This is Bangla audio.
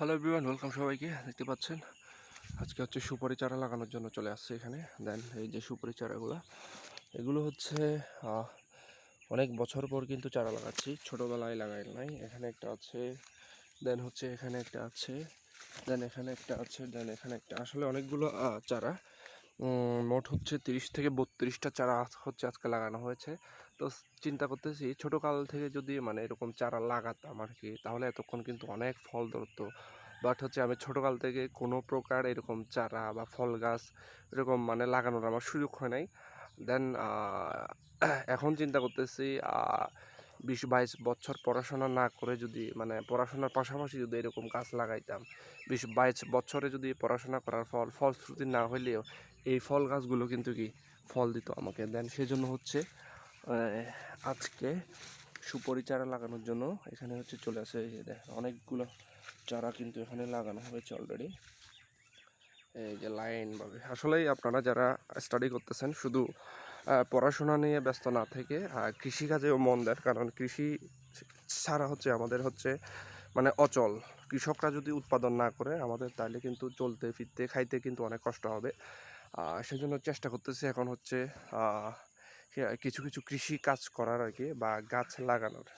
হ্যালো এভরিওয়ান ওয়েলকাম সবাইকে, দেখতে পাচ্ছেন? আজকে হচ্ছে সুপারি চারা লাগানোর জন্য চলে আসছে এখানে। দেন এই যে সুপারি চারাগুলো, এগুলো হচ্ছে অনেক বছর পর কিন্তু চারা লাগাচ্ছি, ছোটোবেলায় লাগাই নাই। এখানে একটা আছে দেন হচ্ছে এখানে একটা আছে দেন এখানে একটা আছে দেন এখানে একটা, আসলে অনেকগুলো চারা। মোট হচ্ছে তিরিশ থেকে বত্রিশটা চারা হচ্ছে আজকে লাগানো হয়েছে। তো চিন্তা করতেছি ছোটো কাল থেকে যদি মানে এরকম চারা লাগাতাম আর কি তাহলে এতক্ষণ কিন্তু অনেক ফল ধরতো। বাট হচ্ছে আমি ছোটোকাল থেকে কোনো প্রকার এরকম চারা বা ফল গাছ এরকম মানে লাগানোর আমার সুযোগ হয় নাই। দেন এখন চিন্তা করতেছি বিশ বাইশ বছর পড়াশোনা না করে যদি মানে পড়াশোনার পাশাপাশি যদি এরকম গাছ লাগাইতাম, বিশ বাইশ বছরে যদি পড়াশোনা করার ফল, ফলশ্রুতি না হইলেও এই ফল গাছগুলো কিন্তু কি ফল দিত আমাকে। দেন সেজন্য হচ্ছে আজকে সুপারি চারা লাগানোর জন্য এখানে হচ্ছে চলে আসে অনেকগুলো চারা কিন্তু এখানে লাগানো হয়েছে অলরেডি এই যে লাইনভাবে আসলেই আপনারা যারা স্টাডি করতেছেন, শুধু পড়াশোনা নিয়ে ব্যস্ত না থেকে কৃষিকাজেও মন দেন, কারণ কৃষি ছাড়া হচ্ছে আমাদের হচ্ছে মানে অচল। কৃষকরা যদি উৎপাদন না করে, আমাদের তাহলে কিন্তু চলতে, ফিরতে, খাইতে কিন্তু অনেক কষ্ট হবে। সেজন্য চেষ্টা করতেছি এখন হচ্ছে কিছু কিছু কৃষি কাজ করার আর কি বা গাছ লাগানোর।